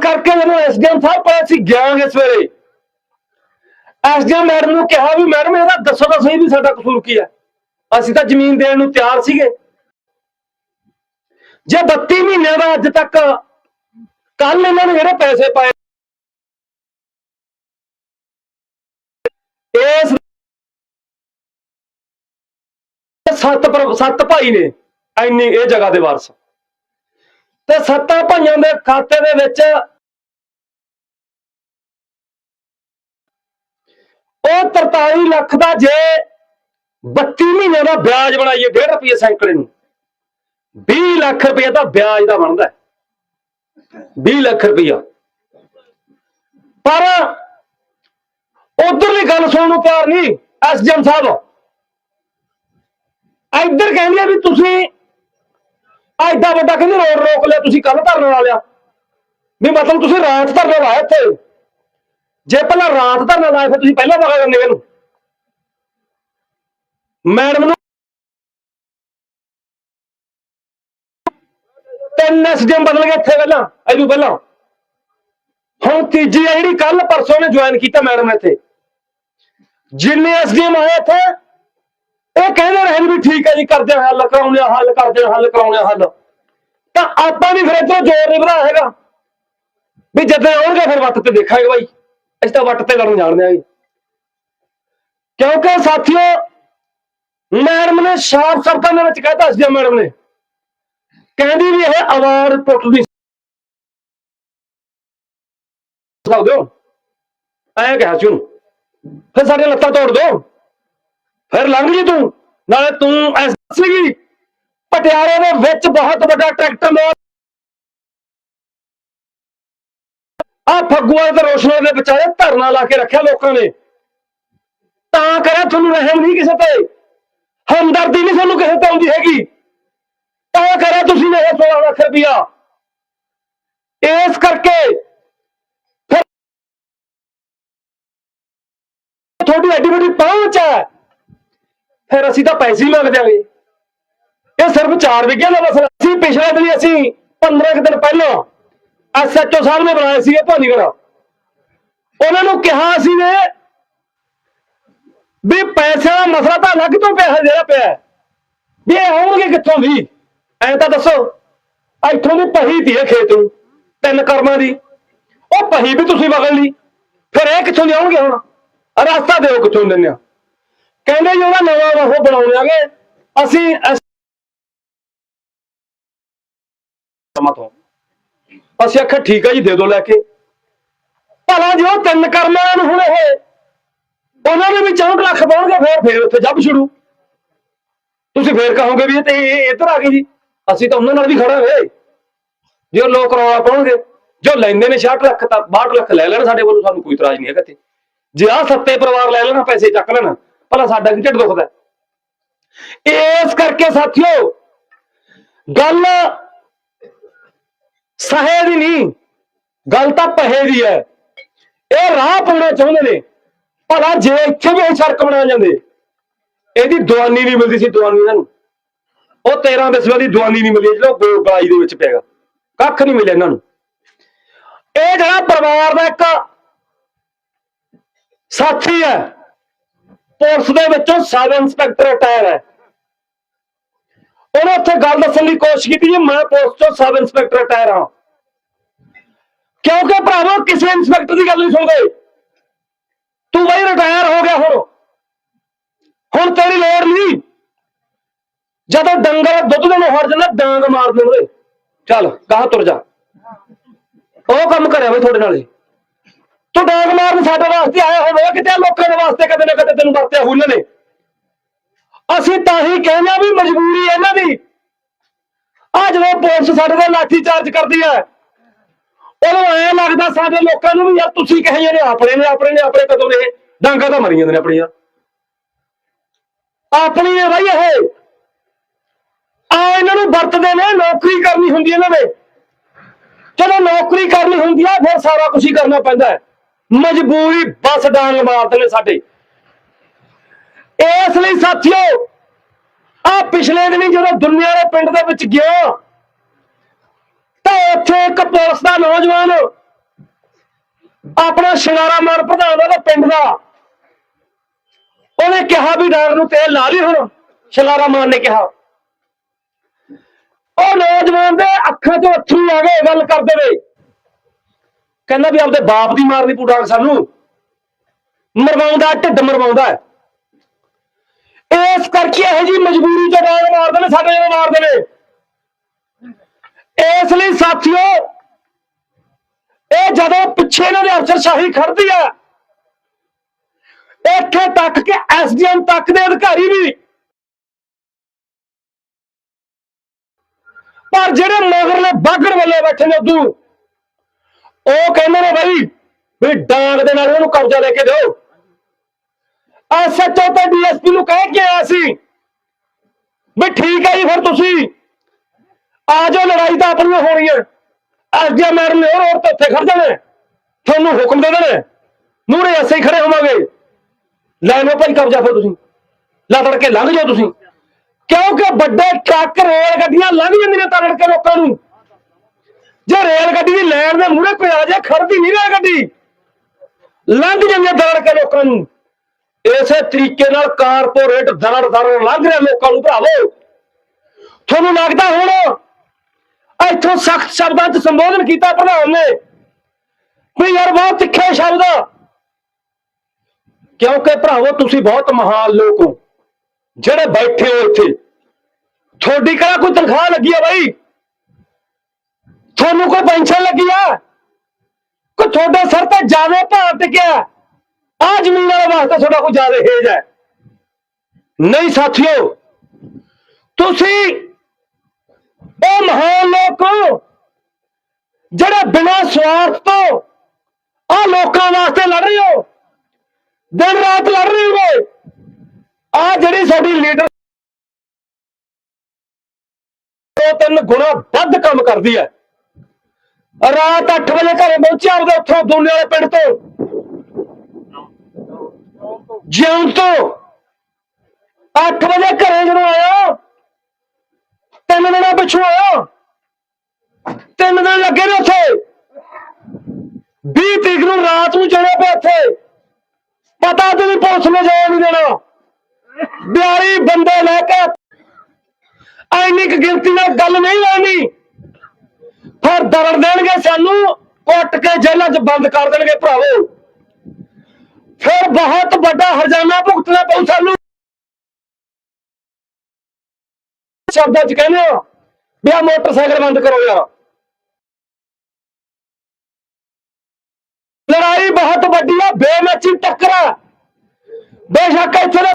ਕਰਕੇ ਜਦੋਂ ਐਸਡੀਐਮ ਸਾਹਿਬ ਕੋਲ ਅਸੀਂ ਗਿਆਂਗੇ ਸਵੇਰੇ। ਐਸਡੀਐਮ ਮੈਡਮ ਨੂੰ ਕਿਹਾ ਵੀ ਮੈਡਮ ਇਹਦਾ ਦੱਸੋ ਤਾਂ ਸਹੀ ਵੀ ਸਾਡਾ ਕਸੂਰ ਕੀ ਹੈ। ਅਸੀਂ ਤਾਂ ਜ਼ਮੀਨ ਦੇਣ ਨੂੰ ਤਿਆਰ ਸੀਗੇ। ਜੇ 32 ਮਹੀਨਿਆਂ ਦਾ ਅੱਜ ਤੱਕ ਕੱਲ ਇਹਨਾਂ ਨੇ ਜਿਹੜੇ ਪੈਸੇ ਪਾਏ, ਇਸ ਸੱਤ ਸੱਤ ਭਾਈ ਨੇ ਐਨੀ ਇਹ ਜਗ੍ਹਾ ਦੇ ਵਾਰਸ। ਤੇ ਸੱਤਾਂ ਭਾਈਆਂ ਦੇ ਖਾਤੇ ਦੇ ਵਿੱਚ ਉਹ 43 ਲੱਖ ਦਾ ਜੇ 32 ਮਹੀਨੇ ਦਾ ਵਿਆਜ ਬਣਾਈਏ 1.5 ਰੁਪਏ ਸੈਂਕੜੇ ਨੂੰ। 20 ਲੱਖ ਰੁਪਏ ਦਾ ਵਿਆਜ ਦਾ ਬਣਦਾ ਹੈ। 20 ਲੱਖ ਰੁਪਇਆ ਪਰ ਉਧਰਲੀ ਗੱਲ ਸੁਣਨ ਨੂੰ ਤਿਆਰ ਨਹੀਂ ਐਸਜੀਐਮ ਸਾਹਿਬ। ਇੱਧਰ ਕਹਿੰਦੇ ਵੀ ਤੁਸੀਂ ਐਡਾ ਵੱਡਾ ਕਹਿੰਦੇ ਰੋਡ ਰੋਕ ਲਿਆ, ਤੁਸੀਂ ਕੱਲ ਧਰਨੇ ਲਾ ਲਿਆ। ਵੀ ਮਤਲਬ ਤੁਸੀਂ ਰਾਤ ਧਰਨੇ ਲਾਇਆ ਇੱਥੇ। ਜੇ ਪਹਿਲਾਂ ਰਾਤ ਦਾ ਧਰਨਾ ਲਾਇਆ ਫਿਰ ਤੁਸੀਂ ਪਹਿਲਾਂ ਵਗਾ ਜਾਂਦੇ ਮੈਨੂੰ। ਮੈਡਮ ਨੂੰ ਤਿੰਨ ਐਸਡੀਐਮ ਬਦਲ ਗਏ ਇੱਥੇ ਪਹਿਲਾਂ ਇਹਨੂੰ ਪਹਿਲਾਂ। ਹੁਣ ਤੀਜੀ ਆ ਜਿਹੜੀ ਕੱਲ ਪਰਸੋਂ ਨੇ ਜੁਆਇਨ ਕੀਤਾ ਮੈਡਮ ਇੱਥੇ। ਜਿੰਨੇ ਐਸਡੀਐਮ ਆਏ ਇੱਥੇ, ਇਹ ਕਹਿੰਦੇ ਰਹੇ ਨੇ ਵੀ ਠੀਕ ਹੈ ਜੀ, ਕਰਦੇ ਹਾਂ ਹੱਲ, ਕਰਾਉਂਦੇ ਹੱਲ, ਕਰਦੇ ਹੱਲ, ਕਰਾਉਂਦੇ ਹਾਂ ਹੱਲ। ਤਾਂ ਆਪਾਂ ਵੀ ਫਿਰ ਇੱਧਰੋਂ ਜ਼ੋਰ ਨਹੀਂ ਵਧਾਇਆ ਹੈਗਾ। ਵੀ ਜਦੋਂ ਆਉਣਗੇ ਫਿਰ ਵੱਤ ਤੇ ਦੇਖਾਂਗੇ ਬਾਈ। ਅਸੀਂ ਤਾਂ ਵੱਟ ਤੇ ਲੜਨ ਜਾਣਦੇ ਆਂਗੇ ਕਿਉਂਕਿ ਸਾਥੀਓ, ਮੈਡਮ ਨੇ ਸ਼ਾਰਪ ਸ਼ਬਦਾਂ ਦੇ ਵਿੱਚ ਕਹਿਤਾ ਸੀ ਮੈਡਮ ਨੇ। ਕਹਿੰਦੀ ਵੀ ਇਹ ਆਵਾਜ਼ ਟੁੱਟ ਨਹੀਂ ਸਕਦੇ ਹੋ। ਐਂ ਕਿਹਾ ਸੀ ਉਹਨੂੰ। ਫਿਰ ਸਾਡੇ ਲੱਤਾਂ ਤੋੜ ਦੋ। ਫਿਰ ਲੰਘ ਜੀ ਤੂੰ। ਨਾਲੇ ਤੂੰ ਐਸ ਸੀਗੀ। ਪਟਿਆਲੇ ਦੇ ਵਿੱਚ ਬਹੁਤ ਵੱਡਾ ਟਰੈਕਟਰ ਮਾਰ ਆ ਫੱਗੂਆਂ ਤੇ ਰੋਸ਼ਨਾਂ ਦੇ ਵਿਚਾਰੇ ਧਰਨਾ ਲਾ ਕੇ ਰੱਖਿਆ ਲੋਕਾਂ ਨੇ। ਤਾਂ ਕਰਿਆ ਤੁਹਾਨੂੰ ਰਹਿਮ ਨਹੀਂ ਕਿਸੇ ਤੇ। ਹਮਦਰਦੀ ਨਹੀਂ ਤੁਹਾਨੂੰ ਕਿਸੇ ਤੇ ਆਉਂਦੀ ਹੈਗੀ। ਤਾਂ ਕਰਿਆ ਤੁਸੀਂ ਇਹ 16 ਲੱਖ ਰੁਪਇਆ ਇਸ ਕਰਕੇ ਤੁਹਾਡੀ ਐਡੀ ਵੱਡੀ ਪਹੁੰਚ ਹੈ। ਫਿਰ ਅਸੀਂ ਤਾਂ ਪੈਸੇ ਹੀ ਮੰਗ ਦਿਆਂਗੇ ਇਹ ਸਿਰਫ 4 ਵਿਗਿਆ ਦਾ ਮਸਲਾ। ਸੀ ਪਿਛਲੇ ਦਿਨ ਅਸੀਂ 15 ਕੁ ਦਿਨ ਪਹਿਲਾਂ ਐਸਐਚਓ ਸਾਹਿਬ ਨੇ ਬਣਾਏ ਸੀਗੇ ਭਾਨੀਗੜਾ ਉਹਨਾਂ ਨੂੰ ਕਿਹਾ ਸੀ ਨੇ ਵੀ ਪੈਸੇ ਦਾ ਮਸਲਾ ਤਾਂ ਅਲੱਗ ਤੋਂ ਪੈਸਾ ਜਿਹੜਾ ਪਿਆ ਵੀ ਇਹ ਹੋਣਗੇ ਕਿੱਥੋਂ ਵੀ? ਐਂ ਤਾਂ ਦੱਸੋ, ਇੱਥੋਂ ਦੀ ਪਹੀ ਤੀ ਹੈ ਖੇਤ ਨੂੰ, ਤਿੰਨ ਕਰਮਾਂ ਦੀ। ਉਹ ਪਹੀ ਵੀ ਤੁਸੀਂ ਵਗਲ ਲਈ। ਫਿਰ ਇਹ ਕਿੱਥੋਂ ਦੀ ਹੁਣ? ਰਸਤਾ ਦਿਓ ਕਿੱਥੋਂ ਦਿੰਦੇ ਆ। ਕਹਿੰਦੇ ਜੀ ਉਹਦਾ ਨਵਾਂ ਉਹ ਬਣਾਉਣਾਗੇ ਅਸੀਂ ਸਮਾਂ ਤੋਂ ਅਸੀਂ ਆਖਿਆ, ਠੀਕ ਆ ਜੀ, ਦੇ ਦਿਓ ਲੈ ਕੇ। ਭਲਾ ਜੇ ਉਹ ਤਿੰਨ ਕਰਮ ਵਾਲਿਆਂ ਹੁਣ ਇਹ, ਉਹਨਾਂ ਨੇ ਵੀ 64 ਲੱਖ ਪਾਉਣਗੇ, ਫੇਰ ਫੇਰ ਉੱਥੇ ਜੱਬ ਛੁੜੂ ਤੁਸੀਂ ਫੇਰ ਕਹੋਗੇ ਵੀ ਤੇ ਇਹ ਇੱਧਰ ਆ ਗਏ ਜੀ। ਅਸੀਂ ਤਾਂ ਉਹਨਾਂ ਨਾਲ ਵੀ ਖੜਾਂਗੇ ਜੇ ਉਹ ਲੋਕ ਰੌਲਾ ਪਾਉਣਗੇ, ਜੋ ਲੈਂਦੇ ਨੇ 66 ਲੱਖ ਤਾਂ 62 ਲੱਖ ਲੈ ਲੈਣ ਸਾਡੇ ਵੱਲੋਂ, ਸਾਨੂੰ ਕੋਈ ਇਤਰਾਜ਼ ਨਹੀਂ ਹੈਗਾ ਤੇ ਜੇ ਆਹ ਸੱਤੇ ਪਰਿਵਾਰ ਲੈ ਲੈਣਾ, ਪੈਸੇ ਚੱਕ ਲੈਣ, ਭਲਾ ਸਾਡਾ ਕੀ ਢਿੱਡ ਦੁਖਦਾ ਇਸ ਕਰਕੇ ਸਾਥੀਓ, ਗੱਲ ਸਹੇ ਦੀ ਨਹੀਂ। ਗੱਲ ਤਾਂ ਪਹੇ ਦੀ ਹੈ। ਇਹ ਰਾਹ ਪਾਉਣਾ ਚਾਹੁੰਦੇ ਨੇ। ਭਲਾ ਜੇ ਇੱਥੇ ਵੀ ਇਹ ਸੜਕ ਬਣਾ ਜਾਂਦੇ। ਇਹਦੀ ਦਵਾਨੀ ਨਹੀਂ ਮਿਲਦੀ ਸੀ ਦਵਾਨੀ ਇਹਨਾਂ ਨੂੰ। ਉਹ 13 ਵਿਸਵਾ ਦੀ ਦਵਾਨੀ ਨਹੀਂ ਮਿਲੀ ਜਿਹੜਾ ਗੋਲ ਗਲਾਈ ਦੇ ਵਿੱਚ ਪਿਆਗਾ ਕੱਖ ਨਹੀਂ ਮਿਲਿਆ ਇਹਨਾਂ ਨੂੰ। ਇਹ ਜਿਹੜਾ ਪਰਿਵਾਰ ਦਾ ਇੱਕ ਸਾਥੀ ਹੈ, ਪੁਲਿਸ ਦੇ ਵਿੱਚੋਂ ਸਬ ਇੰਸਪੈਕਟਰ ਰਿਟਾਇਰ ਹੈ। ਉਹਨੇ ਉੱਥੇ ਗੱਲ ਦੱਸਣ ਦੀ ਕੋਸ਼ਿਸ਼ ਕੀਤੀ ਜੀ, ਮੈਂ ਪੁਲਿਸ ਤੋਂ ਸਬ ਇੰਸਪੈਕਟਰ ਰਿਟਾਇਰ ਹਾਂ। ਕਿਉਂਕਿ ਭਰਾਵੋ, ਕਿਸੇ ਇੰਸਪੈਕਟਰ ਦੀ ਗੱਲ ਨਹੀਂ ਸੁਣਦੇ। ਤੂੰ ਬਈ ਰਿਟਾਇਰ ਹੋ ਗਿਆ ਹੁਣ। ਹੁਣ ਤੇਰੀ ਲੋੜ ਨਹੀਂ। ਜਦੋਂ ਡੰਗਰ ਦੁੱਧ ਦੇਣੋਂ ਹਟ ਜਾਂਦਾ, ਡਾਂਗ ਮਾਰ ਦਿੰਦੇ। ਚੱਲ, ਗਾਹ ਤੁਰ ਜਾ। ਉਹ ਕੰਮ ਕਰਿਆ ਬਈ ਤੁਹਾਡੇ ਨਾਲ। ਤੂੰ ਡਾਂਗ ਮਾਰਨ ਸਾਡੇ ਵਾਸਤੇ ਆਇਆ ਹੋਵੇਗਾ ਕਿਤੇ ਲੋਕਾਂ ਦੇ ਵਾਸਤੇ ਕਦੇ ਨਾ ਕਦੇ ਤੈਨੂੰ ਵਰਤਿਆ ਹੋਊ ਇਹਨਾਂ ਨੇ। ਅਸੀਂ ਤਾਂ ਹੀ ਕਹਿੰਦੇ ਆ ਵੀ ਮਜਬੂਰੀ ਹੈ ਇਹਨਾਂ ਦੀ। ਆ ਜਦੋਂ ਪੁਲਿਸ ਸਾਡੇ ਤੇ ਲਾਠੀ ਚਾਰਜ ਕਰਦੀ ਹੈ, ਉਦੋਂ ਐ ਲੱਗਦਾ ਸਾਡੇ ਲੋਕਾਂ ਨੂੰ ਵੀ ਯਾਰ ਤੁਸੀਂ ਕਹੇ ਜਾਂਦੇ ਆਪਣੇ ਨੇ ਆਪਣੇ ਨੇ, ਆਪਣੇ ਕਦੋਂ ਨੇ ਡਾਂਗਾ ਤਾਂ ਮਰੀ ਜਾਂਦੇ ਨੇ ਆਪਣੀਆਂ। ਆਪਣੀ ਹੈ ਬਾਈ ਇਹ। ਆ ਇਹਨਾਂ ਨੂੰ ਵਰਤਦੇ ਨੇ, ਨੌਕਰੀ ਕਰਨੀ ਹੁੰਦੀ ਇਹਨਾਂ ਨੇ ਚਲੋ ਨੌਕਰੀ ਕਰਨੀ ਹੁੰਦੀ ਆ ਫਿਰ ਸਾਰਾ ਕੁਝ ਹੀ ਕਰਨਾ ਪੈਂਦਾ ਮਜਬੂਰੀ ਬਸ ਡਾਂਗ ਮਾਰਦੇ ਨੇ ਸਾਡੇ। ਇਸ ਲਈ ਸਾਥੀਓ ਆ ਪਿਛਲੇ ਦਿਨੀ ਜਦੋਂ ਦੁਨੀਆ ਦੇ ਪਿੰਡ ਦੇ ਵਿੱਚ ਗਿਆ ਤਾਂ ਉੱਥੇ ਇੱਕ ਪੁਲਿਸ ਦਾ ਨੌਜਵਾਨ ਆਪਣਾ ਸ਼ਿੰਗਾਰਾ ਮਾਨ ਪ੍ਰਧਾਨ ਦਾ ਪਿੰਡ ਦਾ। ਉਹਨੇ ਕਿਹਾ ਵੀ ਡਾਂਗ ਨੂੰ ਤੇਲ ਲਾ ਲਈ ਹੁਣ, ਸ਼ਿੰਗਾਰਾ ਮਾਨ ਨੇ ਕਿਹਾ। ਉਹ ਨੌਜਵਾਨ ਦੇ ਅੱਖਾਂ 'ਚੋਂ ਅੱਥਰੂ ਆ ਗਏ, ਗੱਲ ਕਰਦੇ ਵੇ ਕਹਿੰਦਾ ਵੀ ਆਪਦੇ ਬਾਪ ਦੀ ਮਾਰਨੀ ਪੂ ਸਾਨੂੰ। ਮਰਵਾਉਂਦਾ, ਢਿੱਡ ਮਰਵਾਉਂਦਾ ਇਸ ਕਰਕੇ ਇਹ ਜੀ ਮਜਬੂਰੀ ਚ ਡਾਂਗ ਮਾਰਦੇ ਨੇ, ਸਾਡੇ ਨਾਲ ਮਾਰਦੇ ਨੇ। ਇਸ ਲਈ ਸਾਥੀਓ, ਇਹ ਜਦੋਂ ਪਿੱਛੇ ਇਹਨਾਂ ਦੇ ਅਫਸਰ ਸ਼ਾਹੀ ਖੜਦੀ ਆ ਇੱਥੇ ਤੱਕ ਕਿ ਐਸਡੀਐਮ ਤੱਕ ਦੇ ਅਧਿਕਾਰੀ ਵੀ। ਪਰ ਜਿਹੜੇ ਮਗਰਲੇ ਬਾਗੜ ਵੱਲੇ ਬੈਠੇ ਨੇ ਉਦੋਂ, ਉਹ ਕਹਿੰਦੇ ਨੇ ਬਾਈ ਵੀ ਡਾਂਗ ਦੇ ਨਾਲ ਉਹਨੂੰ ਕਬਜ਼ਾ ਲੈ ਕੇ ਦਿਓ। ਐਸਐਚਓ ਤੇ ਡੀਐਸਪੀ ਨੂੰ ਕਹਿ ਕੇ ਆਇਆ ਸੀ ਵੀ ਠੀਕ ਹੈ ਜੀ ਫਿਰ ਤੁਸੀਂ ਆ ਜਾਓ ਲੜਾਈ ਤਾਂ ਆਪਣੀਆਂ ਹੋਣੀਆਂ ਐਸਡੀਐਮ ਮੈਡਮ ਨੇ ਹੋਰ ਹੋਰ ਤੇ ਉੱਥੇ ਖੜ ਜਾਣਾ ਤੁਹਾਨੂੰ ਹੁਕਮ ਦੇ ਦੇਣਾ ਮੂਹਰੇ ਐਸੇ ਹੀ ਖੜੇ ਹੋਵਾਂਗੇ ਲੈ ਲਓ ਭਾਈ ਕਬਜ਼ਾ ਫਿਰ ਤੁਸੀਂ ਲਾ ਕੇ ਲੰਘ ਜਾਓ ਤੁਸੀਂ ਕਿਉਂਕਿ ਵੱਡੇ ਟਰੱਕ ਰੇਲ ਗੱਡੀਆਂ ਲੰਘ ਜਾਂਦੀਆਂ ਤੜੜ ਕੇ ਲੋਕਾਂ ਨੂੰ ਜੇ ਰੇਲ ਗੱਡੀ ਦੀ ਲਾਈਨ ਦੇ ਮੂਹਰੇ ਕੋਈ ਆ ਜਾਏ ਖੜਦੀ ਨਹੀਂ ਰੇਲ ਗੱਡੀ ਲੰਘ ਜਾਂਦੀਆਂ ਤੜੜ ਕੇ ਲੋਕਾਂ ਨੂੰ ਇਸੇ ਤਰੀਕੇ ਨਾਲ ਕਾਰਪੋਰੇਟ ਦਰੜ ਦਰੜ ਲੰਘ ਰਿਹਾ ਲੋਕਾਂ ਨੂੰ ਭਰਾਵੋ। ਤੁਹਾਨੂੰ ਲੱਗਦਾ ਹੁਣ ਇੱਥੋਂ ਸਖਤ ਸ਼ਬਦਾਂ 'ਚ ਸੰਬੋਧਨ ਕੀਤਾ ਪ੍ਰਧਾਨ ਨੇ ਵੀ ਯਾਰ ਬਹੁਤ ਤਿੱਖੇ ਸ਼ਬਦ। ਕਿਉਂਕਿ ਭਰਾਵੋ, ਤੁਸੀਂ ਬਹੁਤ ਮਹਾਨ ਲੋਕ ਹੋ, ਜਿਹੜੇ ਬੈਠੇ ਹੋ ਇੱਥੇ। ਤੁਹਾਡੀ ਕਿਹੜਾ ਕੋਈ ਤਨਖਾਹ ਲੱਗੀ ਆ ਬਾਈ? ਤੁਹਾਨੂੰ ਕੋਈ ਪੈਨਸ਼ਨ ਲੱਗੀ ਆ? ਕੋਈ ਤੁਹਾਡੇ ਸਿਰ ਤੇ ਜਾਵੇ ਭਾਰ ਟਿਕਿਆ ਆ ਜ਼ਮੀਨ ਵਾਲੇ ਵਾਸਤੇ ਤੁਹਾਡਾ ਕੋਈ ਜ਼ਿਆਦਾ ਹੇਜ ਹੈ। ਨਹੀਂ ਸਾਥੀਓ, ਤੁਸੀਂ ਉਹ ਮਹਾਨ ਲੋਕ ਜਿਹੜੇ ਬਿਨਾਂ ਸਵਾਰਥ ਤੋਂ ਆ ਲੋਕਾਂ ਵਾਸਤੇ ਲੜ ਰਹੇ ਹੋ। ਦਿਨ ਰਾਤ ਲੜ ਰਹੇ ਹੋ ਆ ਜਿਹੜੀ ਸਾਡੀ ਲੀਡਰ ਦੋ ਤਿੰਨ ਗੁਣਾ ਵੱਧ ਕੰਮ ਕਰਦੀ ਹੈ। ਰਾਤ 8 ਵਜੇ ਘਰੇ ਪਹੁੰਚਿਆ ਉਹਦੇ ਉੱਥੋਂ ਦੋਨੇ ਵਾਲੇ ਪਿੰਡ ਤੋਂ। ਜਿਉਂ ਤੋਂ 8 ਵਜੇ ਘਰੇ ਜਦੋਂ ਆਇਆ ਤਿੰਨ ਦਿਨਾਂ ਪਿੱਛੋਂ ਆਇਆ ਤਿੰਨ ਦਿਨ ਲੱਗੇ ਨੇ ਉੱਥੇ। 20 ਤਰੀਕ ਨੂੰ ਰਾਤ ਨੂੰ ਚੜੇ ਪਏ ਉੱਥੇ। ਪਤਾ ਤੇ ਵੀ ਪੁਲਿਸ ਨੇ ਜਾਣ ਨਹੀਂ ਦੇਣਾ। 42 ਬੰਦੇ ਲੈ ਕੇ ਐਨੀ ਕੁ ਗਿਣਤੀ ਨਾਲ ਗੱਲ ਨਹੀਂ ਲੈਣੀ ਫਿਰ ਦਰੜ ਦੇਣਗੇ ਸਾਨੂੰ, ਕੁੱਟ ਕੇ ਜੇਲ੍ਹਾਂ 'ਚ ਬੰਦ ਕਰ ਦੇਣਗੇ ਭਰਾਵੋ। ਫਿਰ ਬਹੁਤ ਵੱਡਾ ਹਰਜਾਨਾ ਭੁਗਤਣਾ ਪਊ ਸਾਨੂੰ ਸ਼ਬਦਾਂ 'ਚ ਕਹਿੰਦੇ ਹੋ ਵੀ ਆ ਮੋਟਰਸਾਈਕਲ ਬੰਦ ਕਰੋ ਯਾਰ ਲੜਾਈ ਬਹੁਤ ਵੱਡੀ ਆ ਬੇਮੱਚੀ ਟੱਕਰ ਆ ਬੇਸ਼ੱਕ ਇੱਥੇ ਦੇ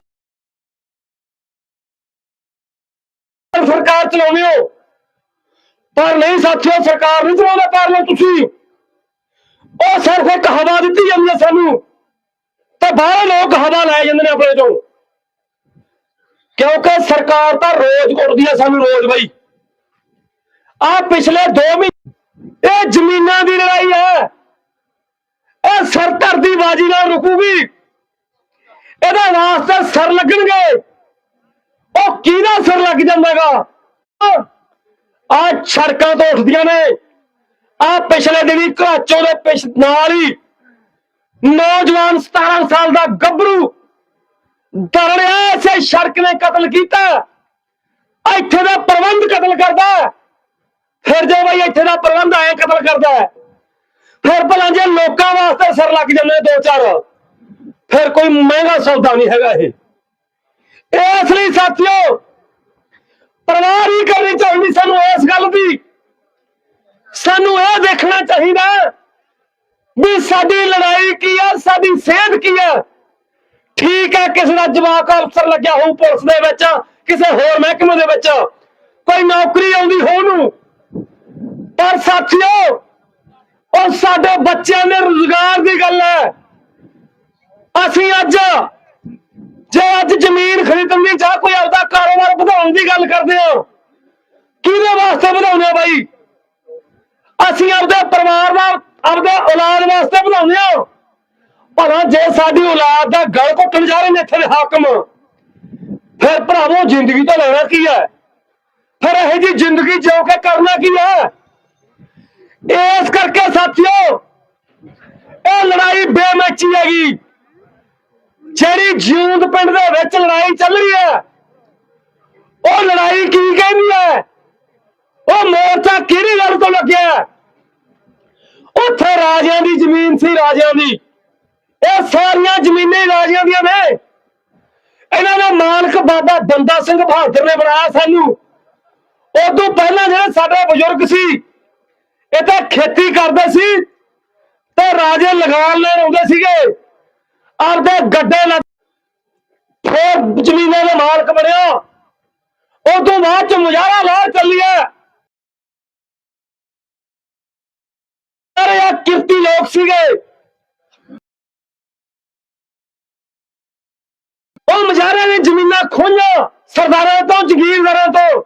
ਸਰਕਾਰ ਚਲਾਉਂਦੇ ਹੋ ਪਰ ਨਹੀਂ ਸਾਥੀਓ ਸਰਕਾਰ ਨਹੀਂ ਚਲਾਉਂਦਾ ਕਰ ਲਓ ਤੁਸੀਂ ਉਹ ਸਿਰਫ ਇੱਕ ਹਵਾ ਦਿੱਤੀ ਜਾਂਦੀ ਹੈ ਸਾਨੂੰ ਤੇ ਬਾਹਰ ਲੋਕ ਹਵਾ ਲੈ ਜਾਂਦੇ ਨੇ ਆਪਣੇ ਤੋਂ। ਕਿਉਂਕਿ ਸਰਕਾਰ ਤਾਂ ਰੋਜ਼ ਕੁੱਟਦੀ ਹੈ ਸਾਨੂੰ ਰੋਜ਼ ਬਈ। ਆ ਪਿਛਲੇ 2 ਮਹੀਨੇ ਇਹ ਜ਼ਮੀਨਾਂ ਦੀ ਲੜਾਈ ਹੈ ਇਹ ਸਰ ਧਰਦੀ ਬਾਜੀ ਨਾਲ ਰੁਕੂਗੀ। ਇਹਦਾ ਵਾਸਤੇ ਸਰ ਲੱਗਣਗੇ। ਉਹ ਕਿਹਦਾ ਸਰ ਲੱਗ ਜਾਂਦਾਗਾ? ਆ ਸੜਕਾਂ ਤੋਂ ਉੱਠਦੀਆਂ ਨੇ। ਆ ਪਿਛਲੇ ਦਿਨੀ ਘਰਾਚੋਂ ਦੇ ਪਿਛ ਨਾਲ ਹੀ ਨੌਜਵਾਨ 17 ਸਾਲ ਦਾ ਗੱਭਰੂ ਦਰੜਿਆ ਇਸੇ ਸੜਕ ਨੇ ਕਤਲ ਕੀਤਾ। ਇੱਥੇ ਦਾ ਪ੍ਰਬੰਧ ਕਤਲ ਕਰਦਾ ਫਿਰ ਜੋ ਬਈ ਇੱਥੇ ਦਾ ਪ੍ਰਬੰਧ ਆਇਆ ਕਤਲ ਕਰਦਾ ਫਿਰ ਭਲਾ ਜੇ ਲੋਕਾਂ ਵਾਸਤੇ ਸਰ ਲੱਗ ਜਾਂਦੇ ਦੋ ਚਾਰ। ਫਿਰ ਕੋਈ ਮਹਿੰਗਾ ਸੌਦਾ ਨਹੀਂ ਹੈਗਾ ਇਹ। ਇਸ ਲਈ ਸਾਥੀਓ ਪਰਵਾਹ ਨਹੀਂ ਕਰਨੀ ਚਾਹੀਦੀ ਸਾਨੂੰ ਇਸ ਗੱਲ ਦੀ। ਸਾਨੂੰ ਇਹ ਦੇਖਣਾ ਚਾਹੀਦਾ ਵੀ ਸਾਡੀ ਲੜਾਈ ਕੀ ਆ? ਸਾਡੀ ਸਿਹਤ ਕੀ ਆ? ਠੀਕ ਹੈ ਕਿਸੇ ਦਾ ਜਵਾਕ ਅਫਸਰ ਲੱਗਿਆ ਹੋਊ ਪੁਲਿਸ ਦੇ ਵਿੱਚ, ਕਿਸੇ ਹੋਰ ਮਹਿਕਮੇ ਦੇ ਵਿੱਚ। ਕੋਈ ਨੌਕਰੀ ਆਉਂਦੀ ਹੋ ਨੂੰ। ਪਰ ਸਾਥੀਓ, ਉਹ ਸਾਡੇ ਬੱਚਿਆਂ ਦੇ ਰੁਜ਼ਗਾਰ ਦੀ ਗੱਲ ਹੈ। ਅਸੀਂ ਅੱਜ, ਜੇ ਅੱਜ ਜ਼ਮੀਨ ਖਰੀਦਣ ਦੀ ਜਾਂ ਕੋਈ ਆਪਦਾ ਕਾਰੋਬਾਰ ਵਧਾਉਣ ਦੀ ਗੱਲ ਕਰਦੇ ਹਾਂ, ਕਿਹਦੇ ਵਾਸਤੇ ਵਧਾਉਂਦੇ ਬਾਈ? ਅਸੀਂ ਆਪਦੇ ਪਰਿਵਾਰ ਦਾ ਆਪਦੇ ਔਲਾਦ ਵਾਸਤੇ ਵਧਾਉਂਦੇ ਹੋ। ਭਲਾ ਜੇ ਸਾਡੀ ਔਲਾਦ ਦਾ ਗਲ ਘੁੱਟਣ ਜਾ ਰਹੇ ਨੇ ਇੱਥੇ ਦੇ ਹਾਕਮ, ਫਿਰ ਭਰਾਵੋ ਜ਼ਿੰਦਗੀ ਤੋਂ ਲੈਣਾ ਕੀ ਹੈ? ਫਿਰ ਇਹ ਜੀ ਜ਼ਿੰਦਗੀ ਜਿਉ ਕੇ ਕਰਨਾ ਕੀ ਹੈ? ਇਸ ਕਰਕੇ ਸਾਥੀਓ, ਇਹ ਲੜਾਈ ਬੇਮੈਚੀ ਹੈਗੀ। ਜਿਹੜੀ ਜਿਉਂਦ ਪਿੰਡ ਦੇ ਵਿੱਚ ਲੜਾਈ ਚੱਲ ਰਹੀ ਹੈ, ਉਹ ਲੜਾਈ ਕੀ ਕਹਿੰਦੀ ਹੈ? ਉਹ ਮੋਰਚਾ ਕਿਹੜੀ ਗੱਲ ਤੋਂ ਲੱਗਿਆ ਉੱਥੇ ਰਾਜਿਆਂ ਦੀ ਜ਼ਮੀਨ ਸੀ, ਰਾਜਿਆਂ ਦੀ। ਇਹ ਸਾਰੀਆਂ ਜ਼ਮੀਨਾਂ ਰਾਜਿਆਂ ਦੀਆਂ ਨੇ। ਇਹਨਾਂ ਦਾ ਮਾਲਕ ਬਾਬਾ ਬੰਦਾ ਸਿੰਘ ਬਹਾਦਰ ਨੇ ਬਣਾਇਆ ਸਾਨੂੰ। ਉਦੋਂ ਪਹਿਲਾਂ ਜਿਹੜਾ ਸਾਡੇ ਬਜ਼ੁਰਗ ਸੀ, ਇਹ ਤਾਂ ਖੇਤੀ ਕਰਦੇ ਸੀ ਤੇ ਰਾਜੇ ਲਗਾਨ ਲੈਣ ਆਉਂਦੇ ਸੀਗੇ। ਆਪਦੇ ਗੱਡੇ ਲੱਗ ਫਿਰ ਜ਼ਮੀਨਾਂ ਦਾ ਮਾਲਕ ਬਣਿਆ। ਉਦੋਂ ਬਾਅਦ ਚ ਮੁਜ਼ਾਹਰਾ ਲਹਿਰ ਚੱਲਿਆ ਸਾਰੇ ਆ ਕਿਰਤੀ ਲੋਕ ਸੀਗੇ। ਉਹ ਮਜ਼ਾਰਿਆਂ ਨੇ ਜ਼ਮੀਨਾਂ ਖੋਈਆਂ ਸਰਦਾਰਾਂ ਤੋਂ ਜ਼ਗੀਰਦਾਰਾਂ ਤੋਂ।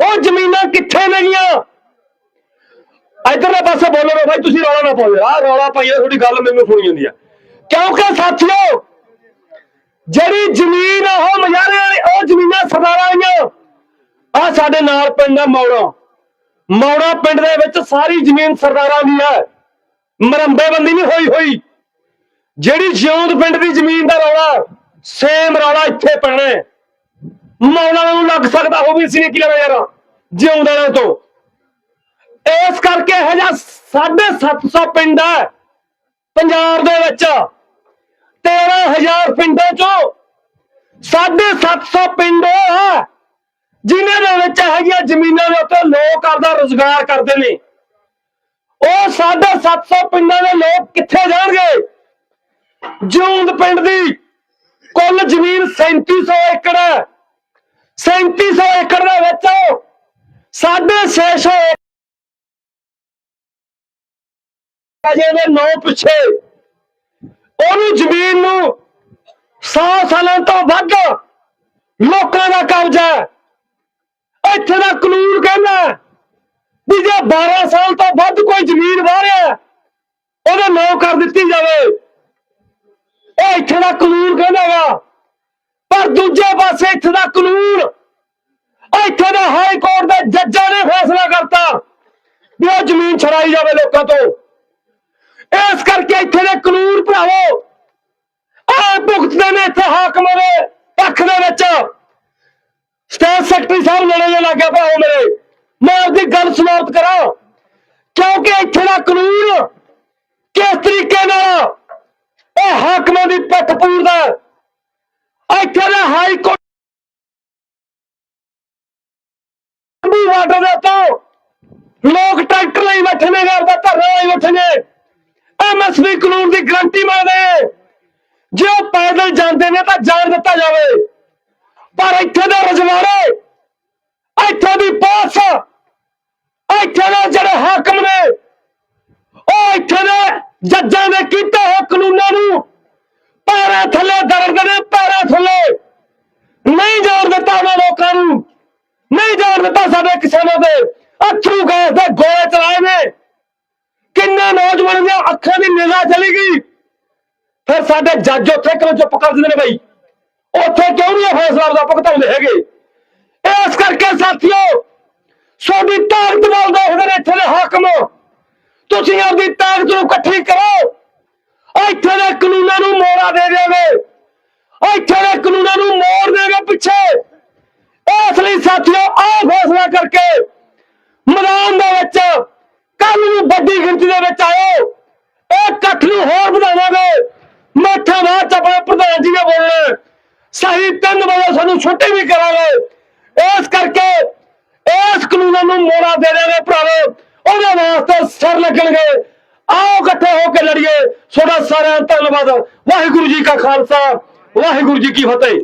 ਉਹ ਜ਼ਮੀਨਾਂ ਕਿੱਥੇ ਨੇਗੀਆਂ ਇਧਰਲੇ ਪਾਸੇ ਬੋਲੋ ਨਾ ਭਾਈ ਤੁਸੀਂ ਰੌਲਾ ਨਾ ਪਾਓ ਆ ਰੌਲਾ ਪਾਈਏ ਤੁਹਾਡੀ ਗੱਲ ਮੈਨੂੰ ਸੁਣੀ ਜਾਂਦੀ ਆ। ਕਿਉਂਕਿ ਸਾਥੀਓ, ਜਿਹੜੀ ਜ਼ਮੀਨ ਆ, ਉਹ ਮਜ਼ਾਰਿਆਂ ਨੇ ਉਹ ਜ਼ਮੀਨਾਂ ਸਰਦਾਰਾਂ ਦੀਆਂ ਆ ਸਾਡੇ ਨਾਲ ਪਿੰਡ ਆ ਮੌੜਾ। ਮੌੜਾ ਪਿੰਡ ਦੇ ਵਿੱਚ ਸਾਰੀ ਜ਼ਮੀਨ ਸਰਦਾਰਾਂ ਦੀ ਹੈ। ਮਰੰਬੇਬੰਦੀ ਨਹੀਂ ਹੋਈ ਹੋਈ। ਜਿਹੜੀ ਜਿਉਂਦ ਪਿੰਡ ਦੀ ਜ਼ਮੀਨ ਦਾ ਰੌਲਾ, ਸੇਮ ਰੌਲਾ ਇੱਥੇ ਪੈਣਾ ਮੌਲਾ ਨੂੰ ਲੱਗ ਸਕਦਾ ਉਹ ਵੀ ਸੀ ਕੀ ਲੈਣਾ ਯਾਰ ਜਿਉਂਦਿਆਂ ਤੋਂ। ਇਸ ਕਰਕੇ ਇਹ ਜਿਹਾ 750 ਪਿੰਡ ਹੈ ਪੰਜਾਬ ਦੇ ਵਿੱਚ। 13000 ਪਿੰਡਾਂ ਚੋਂ 750 ਪਿੰਡ ਉਹ ਹੈ ਜਿਨ੍ਹਾਂ ਦੇ ਵਿੱਚ ਹੈਗੀਆਂ ਜ਼ਮੀਨਾਂ ਦੇ ਉੱਤੇ ਲੋਕ ਆਪਦਾ ਰੋਜ਼ਗਾਰ ਕਰਦੇ ਨੇ। ਉਹ 750 ਪਿੰਡਾਂ ਦੇ ਲੋਕ ਕਿੱਥੇ ਜਾਣਗੇ? ਜੂੰਦ ਪਿੰਡ ਦੀ ਕੁੱਲ ਜ਼ਮੀਨ 3700 ਏਕੜ ਹੈ। 3700 ਏਕੜ ਦੇ ਵਿੱਚ 650 ਅਜੇ ਦੇ ਨੌ ਪਿੱਛੇ ਉਹਨੂੰ ਜ਼ਮੀਨ ਨੂੰ 100 ਸਾਲਾਂ ਤੋਂ ਵੱਧ ਲੋਕਾਂ ਦਾ ਕਬਜ਼ਾ ਹੈ। ਇੱਥੇ ਦਾ ਕਾਨੂੰਨ ਕਹਿੰਦਾ ਵੀ ਜੇ 12 ਸਾਲ ਤੋਂ ਵੱਧ ਕੋਈ ਜ਼ਮੀਨ ਵਾਰਿਆ, ਉਹਦਾ ਨਾਂ ਕਰ ਦਿੱਤੀ ਜਾਵੇ। ਇਹ ਇੱਥੇ ਦਾ ਕਾਨੂੰਨ ਕਹਿੰਦਾਗਾ ਪਰ ਦੂਜੇ ਪਾਸੇ ਇੱਥੇ ਦਾ ਕਾਨੂੰਨ, ਇੱਥੇ ਦਾ ਹਾਈ ਕੋਰਟ ਦੇ ਜੱਜਾਂ ਨੇ ਫੈਸਲਾ ਕਰਤਾ ਵੀ ਉਹ ਜ਼ਮੀਨ ਛੜਾਈ ਜਾਵੇ ਲੋਕਾਂ ਤੋਂ। ਇਸ ਕਰਕੇ ਇੱਥੇ ਦੇ ਕਾਨੂੰਨ ਭਰਾਵੋ ਆ ਭੁਗਤਦੇ ਨੇ ਇੱਥੇ ਹਾਕਮਾਂ ਦੇ ਪੱਖ ਦੇ ਵਿੱਚ। ਸਟੇਟ ਸੈਕਟਰੀ ਸਾਹਿਬ ਲੜੇ ਜੇ ਲੱਗਿਆ ਭਰਾਵੋ ਮੇਰੇ। ਮੈਂ ਆਪਦੀ ਗੱਲ ਸਮਾਪਤ ਕਰਾਂ। ਕਿਉਂਕਿ ਇੱਥੇ ਦਾ ਕਾਨੂੰਨ ਕਿਸ ਤਰੀਕੇ ਨਾਲ ਇਹ ਹਾਕਮਾਂ ਦੀ ਪੱਟ ਪੂਰਦਾ ਇੱਥੇ ਦਾ ਹਾਈ ਕੋਰਟ ਵੀ ਵਾਟਰ ਦੇ ਤੋਂ ਲੋਕ ਟਰੈਕਟਰ ਲਈ ਬੈਠੇ ਨੇ, ਘਰ ਦਾ ਧਰਨਾ ਲਈ ਬੈਠੇ ਨੇ। ਐਮਐਸਪੀ ਕਾਨੂੰਨ ਦੀ ਗਰੰਟੀ ਮੰਗਦੇ ਜੇ ਉਹ ਪੈਦਲ ਜਾਂਦੇ ਨੇ ਤਾਂ ਜਾਣ ਦਿੱਤਾ ਜਾਵੇ। ਪਰ ਇੱਥੇ ਦੇ ਰਜਵਾੜੇ ਇੱਥੇ ਦੀ ਪੁਲਿਸ ਇੱਥੇ ਦੇ ਜਿਹੜੇ ਹਾਕਮ ਨੇ, ਉਹ ਇੱਥੇ ਦੇ ਜੱਜਾਂ ਦੇ ਕੀਤੇ ਹੋਏ ਕਾਨੂੰਨਾਂ ਨੂੰ ਪੈਰਾਂ ਥੱਲੇ ਦਰਦ ਨੇ, ਪੈਰਾਂ ਥੱਲੇ ਨਹੀਂ ਜਾਣ ਦਿੱਤਾ ਉਹਨਾਂ ਲੋਕਾਂ ਨੂੰ, ਨਹੀਂ ਜਾਣ ਦਿੱਤਾ ਸਾਡੇ ਕਿਸਾਨਾਂ ਦੇ ਅਥਰੂ ਗੈਸ ਦੇ ਗੋਲੇ ਚਲਾਏ ਨੇ। ਕਿੰਨੇ ਨੌਜਵਾਨਾਂ ਦੀਆਂ ਅੱਖਾਂ ਦੀ ਨਿਗਾਹ ਚਲੀ ਗਈ। ਫਿਰ ਸਾਡੇ ਜੱਜ ਉੱਥੇ ਕਿਉਂ ਚੁੱਪ ਕਰ ਦਿੰਦੇ ਨੇ ਬਈ। ਉੱਥੇ ਕਿਉਂ ਨਹੀਂ ਫੈਸਲਾ ਆਪਦਾ ਭੁਗਤਾਉਂਦੇ ਹੈਗੇ? ਇਸ ਕਰਕੇ ਸਾਥੀਓ ਤੁਹਾਡੀ ਤਾਕਤ ਨਾਲ ਦੇਖਦੇ ਨੇ ਇੱਥੇ ਦੇ ਹਾਕਮ। ਤੁਸੀਂ ਆਪਦੀ ਤਾਕਤ ਨੂੰ ਇਕੱਠੀ ਕਰੋ। ਇੱਥੇ ਦੇ ਕਾਨੂੰਨਾਂ ਨੂੰ ਮੋੜਾ ਦੇ ਦੇਵੇ ਇੱਥੇ ਦੇ ਕਾਨੂੰਨਾਂ ਨੂੰ ਮੋੜ ਦੇਵੇ ਪਿੱਛੇ। ਇਸ ਲਈ ਸਾਥੀਓ, ਆਹ ਫੈਸਲਾ ਕਰਕੇ ਮੈਦਾਨ ਦੇ ਵਿੱਚ ਕੱਲ ਨੂੰ ਵੱਡੀ ਗਿਣਤੀ ਦੇ ਵਿੱਚ ਆਇਓ। ਇਹ ਇਕੱਠ ਨੂੰ ਹੋਰ ਵਧਾਵਾਂਗੇ। ਮੱਠਾ ਬਾਅਦ ਚ ਆਪਣੇ ਪ੍ਰਧਾਨ ਜੀ ਨੇ ਬੋਲਣਾ। ਸਹੀ ਤਿੰਨ ਵਜੇ ਸਾਨੂੰ ਛੁੱਟੀ ਵੀ ਕਰਾਂਗੇ। ਇਸ ਕਰਕੇ ਇਸ ਕਾਨੂੰਨਾਂ ਨੂੰ ਮੋੜਾ ਦੇ ਦੇਵੇ ਭਰਾਵੋ। ਉਹਦੇ ਵਾਸਤੇ ਸਿਰ ਲੱਗਣਗੇ। ਆਓ ਇਕੱਠੇ ਹੋ ਕੇ ਲੜੀਏ। ਤੁਹਾਡਾ ਸਾਰਿਆਂ ਦਾ ਧੰਨਵਾਦ। ਵਾਹਿਗੁਰੂ ਜੀ ਕਾ ਖਾਲਸਾ, ਵਾਹਿਗੁਰੂ ਜੀ ਕੀ ਫਤਿਹ।